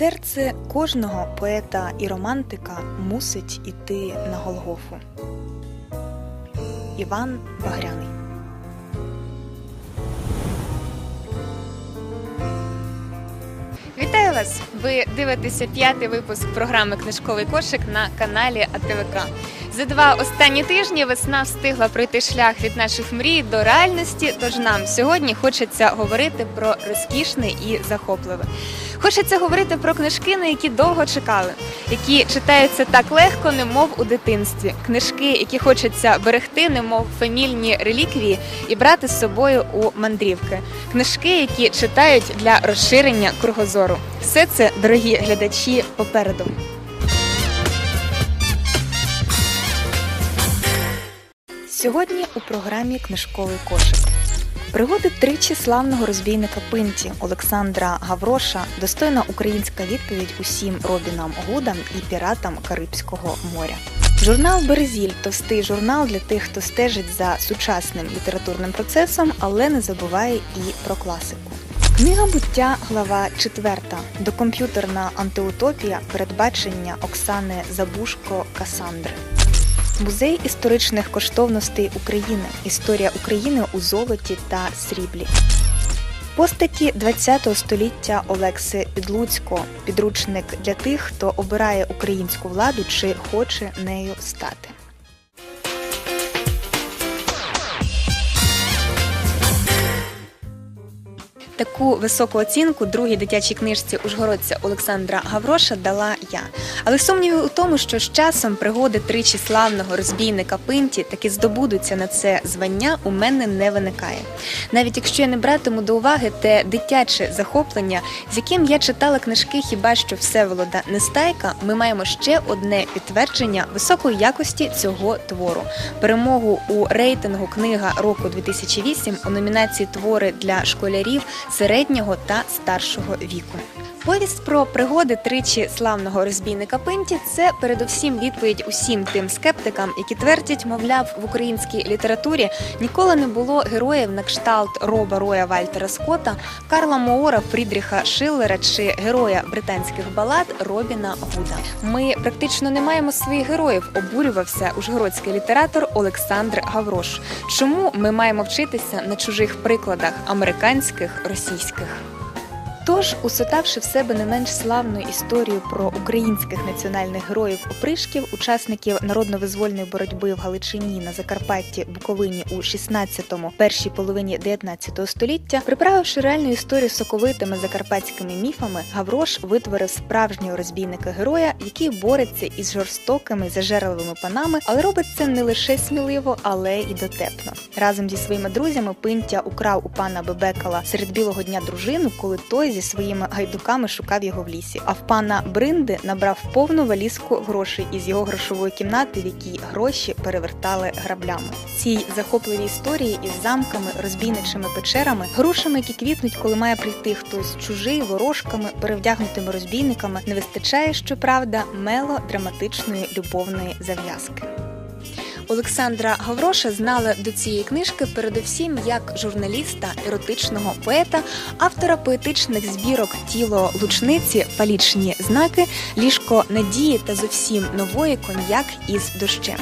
Серце кожного поета і романтика мусить іти на Голгофу. Іван Багряний Вітаю вас! Ви дивитеся п'ятий випуск програми Книжковий кошик на каналі АТВК. За два останні тижні весна встигла пройти шлях від наших мрій до реальності. Тож нам сьогодні хочеться говорити про розкішне і захопливе. Хочеться говорити про книжки, на які довго чекали, які читаються так легко, немов у дитинстві. Книжки, які хочеться берегти, немов фамільні реліквії, і брати з собою у мандрівки. Книжки, які читають для розширення кругозору. Все це, дорогі глядачі, попереду. Сьогодні у програмі Книжковий кошик. Пригоди тричі славного розбійника Пинті Олександра Гавроша достойна українська відповідь усім Робінам Гудам і піратам Карибського моря. Журнал Березіль товстий журнал для тих, хто стежить за сучасним літературним процесом, але не забуває і про класику. Книга буття, глава 4. Докомп'ютерна антиутопія передбачення Оксани Забушко Касандри. Музей історичних коштовностей України. Історія України у золоті та сріблі. Постаті ХХ століття Олекси Підлуцько. Підручник для тих, хто обирає українську владу чи хоче нею стати. Таку високу оцінку другій дитячій книжці ужгородця Олександра Гавроша дала я. Але сумнівів у тому, що з часом пригоди тричі славного розбійника Пинті таки здобудуться на це звання, у мене не виникає. Навіть якщо я не братиму до уваги те дитяче захоплення, з яким я читала книжки хіба що Всеволода Нестайка, ми маємо ще одне підтвердження високої якості цього твору. Перемогу у рейтингу книга року 2008 у номінації Твори для школярів середнього та старшого віку. Повість про пригоди тричі славного розбійника Пинті це передусім відповідь усім тим скептикам, які твердять, мовляв, в українській літературі ніколи не було героїв на кшталт Роба Роя Вальтера Скотта, Карла Моора, Фрідріха Шиллера чи героя британських балад Робіна Гуда. Ми практично не маємо своїх героїв. Обурювався ужгородський літератор Олександр Гаврош. Чому ми маємо вчитися на чужих прикладах американських, російських? Тож, усотавши в себе не менш славну історію про українських національних героїв опришків, учасників народно-визвольної боротьби в Галичині на Закарпатті, Буковині у 16-му, першій половині 19 століття, приправивши реальну історію соковитими закарпатськими міфами, Гаврош витворив справжнього розбійника героя, який бореться із жорстокими зажерливими панами, але робить це не лише сміливо, але й дотепно. Разом зі своїми друзями Пинтя украв у пана Бебекала серед білого дня дружину, коли той зі своїми гайдуками шукав його в лісі. А в пана Бринди набрав повну валізку грошей із його грошової кімнати, в якій гроші перевертали граблями. Цій захопливій історії із замками, розбійничими печерами, грушами, які квітнуть, коли має прийти хтось чужий, ворожками, перевдягнутими розбійниками, не вистачає, щоправда, мелодраматичної любовної зав'язки. Олександра Гавроша знала до цієї книжки передусім як журналіста, еротичного поета, автора поетичних збірок Тіло лучниці, палічні знаки, ліжко надії та зовсім нової коньяк із дощем.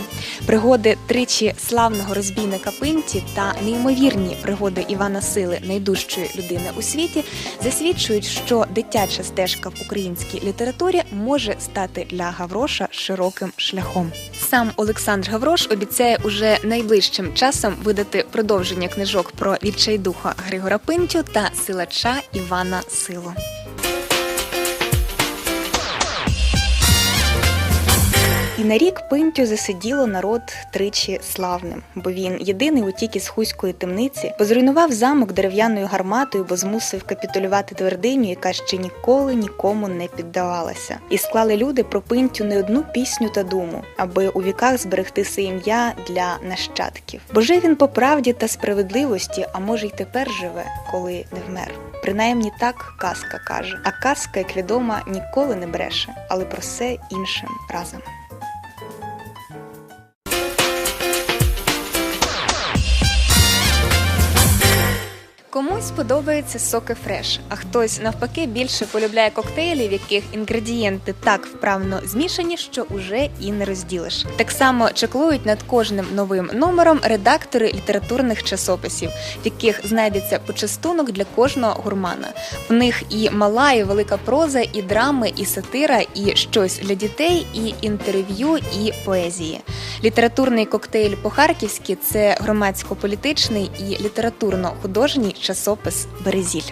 Пригоди тричі славного розбійника Пинті та неймовірні пригоди Івана Сили, найдужчої людини у світі, засвідчують, що дитяча стежка в українській літературі може стати для Гавроша широким шляхом. Сам Олександр Гаврош обіцяє уже найближчим часом видати продовження книжок про відчайдуха Григора Пинтю та силача Івана Силу. І на рік Пинтю засиділо народ тричі славним, бо він єдиний утік із хуської темниці, позруйнував замок дерев'яною гарматою, бо змусив капітулювати твердиню, яка ще ніколи нікому не піддавалася. І склали люди про Пинтю не одну пісню та думу, аби у віках зберегти своє ім'я для нащадків. Бо же він по правді та справедливості, а може й тепер живе, коли не вмер. Принаймні так казка каже. А казка, як відомо, ніколи не бреше, але про все іншим разом. Комусь подобається соки фреш, а хтось навпаки більше полюбляє коктейлі, в яких інгредієнти так вправно змішані, що уже і не розділиш. Так само чеклують над кожним новим номером редактори літературних часописів, в яких знайдеться почастунок для кожного гурмана. В них і мала, і велика проза, і драми, і сатира, і щось для дітей, і інтерв'ю, і поезії. Літературний коктейль по-харківськи це громадсько-політичний і літературно-художній часопис Березіль.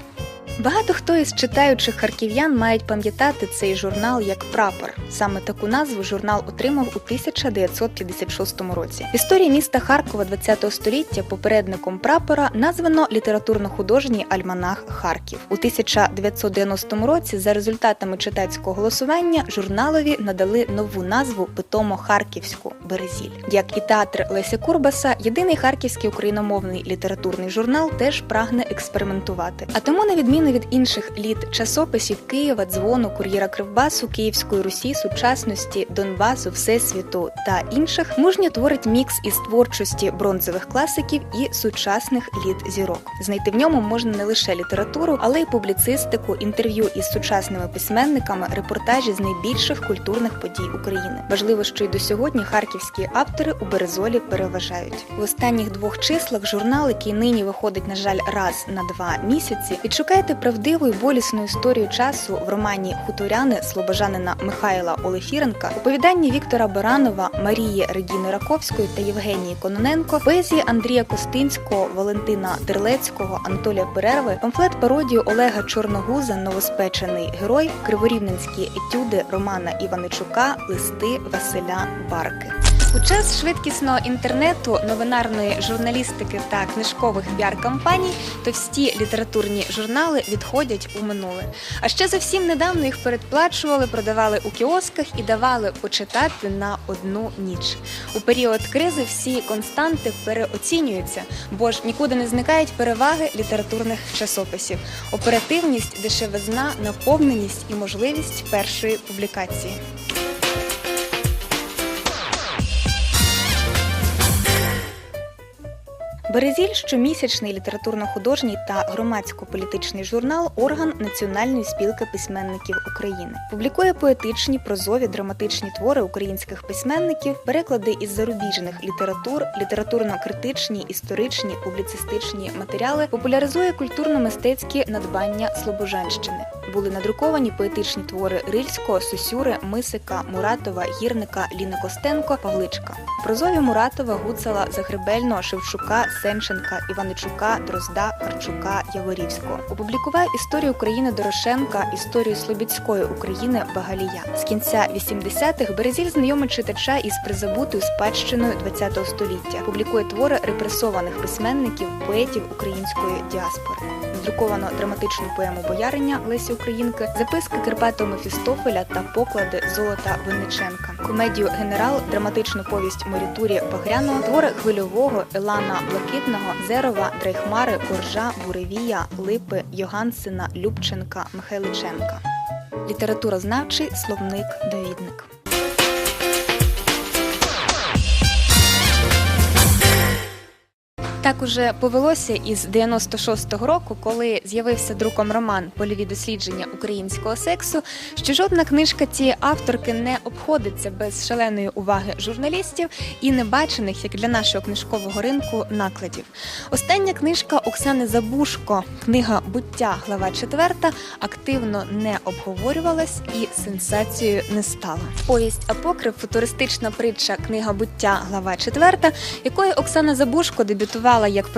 Багато хто із читаючих харків'ян мають пам'ятати цей журнал як прапор. Саме таку назву журнал отримав у 1956 році. В історії міста Харкова ХХ століття попередником прапора названо літературно-художній альманах Харків. У 1990 році за результатами читацького голосування журналові надали нову назву питомо Харківську Березіль. Як і театр Леся Курбаса, єдиний харківський україномовний літературний журнал теж прагне експериментувати. А тому, на відміну від інших літ часописів Києва, дзвону, кур'єра Кривбасу, Київської Русі, сучасності, Донбасу, Всесвіту та інших, мужньо творить мікс із творчості бронзових класиків і сучасних літ зірок. Знайти в ньому можна не лише літературу, але й публіцистику, інтерв'ю із сучасними письменниками, репортажі з найбільших культурних подій України. Важливо, що й до сьогодні харківські автори у Березолі переважають. В останніх двох числах журнал, який нині виходить, на жаль, раз на два місяці, відшукайте правдиву і болісну історію часу в романі Хуторяни слобожанина Михайла Олефіренка, оповідання Віктора Баранова, Марії Регіни Раковської та Євгенії Кононенко, поезії Андрія Костинського, Валентина Терлецького, Анатолія Перерви, памфлет пародію Олега Чорногуза, Новоспечений герой, криворівненські етюди Романа Іваничука, листи Василя Барки. У час швидкісного інтернету, новинарної журналістики та книжкових піар-кампаній товсті літературні журнали відходять у минуле. А ще зовсім недавно їх передплачували, продавали у кіосках і давали почитати на одну ніч. У період кризи всі константи переоцінюються, бо ж нікуди не зникають переваги літературних часописів: оперативність, дешевизна, наповненість і можливість першої публікації. Березіль щомісячний літературно-художній та громадсько-політичний журнал орган Національної спілки письменників України. Публікує поетичні, прозові, драматичні твори українських письменників, переклади із зарубіжних літератур, літературно-критичні, історичні, публіцистичні матеріали, популяризує культурно-мистецькі надбання Слобожанщини. Були надруковані поетичні твори Рильського, Сосюри, Мисика, Муратова, Гірника, Ліни Костенко, Павличка. Прозові Муратова, Гуцала, Загребельного, Шевчука, Сенченка, Іваничука, Дрозда, Харчука, Яворівського. Опублікував історію України Дорошенка, історію Слобідської України Багалія. З кінця 80-х Березіль знайомить читача із призабутою спадщиною ХХ століття. Публікує твори репресованих письменників, поетів української діаспори. Здруковано драматичну поему Бояриня Лесі Українки, записки Карпатого Мефістофеля та поклади Золота Винниченка, комедію Генерал, драматичну повість Морітурі Багряного, твори Хвильового, Елана Блакитного, Зерова, Драйхмари, Коржа, Буревія, Липи, Йогансена, Любченка, Михайличенка. Літературознавчий словник довідник. Так уже повелося із 96-го року, коли з'явився друком роман Польові дослідження українського сексу, що жодна книжка цієї авторки не обходиться без шаленої уваги журналістів і небачених, як для нашого книжкового ринку, накладів. Остання книжка Оксани Забушко, книга Буття, глава 4, активно не обговорювалась і сенсацією не стала. Повість Апокриф, футуристична притча, книга Буття, глава 4, якою Оксана Забушко дебютувала як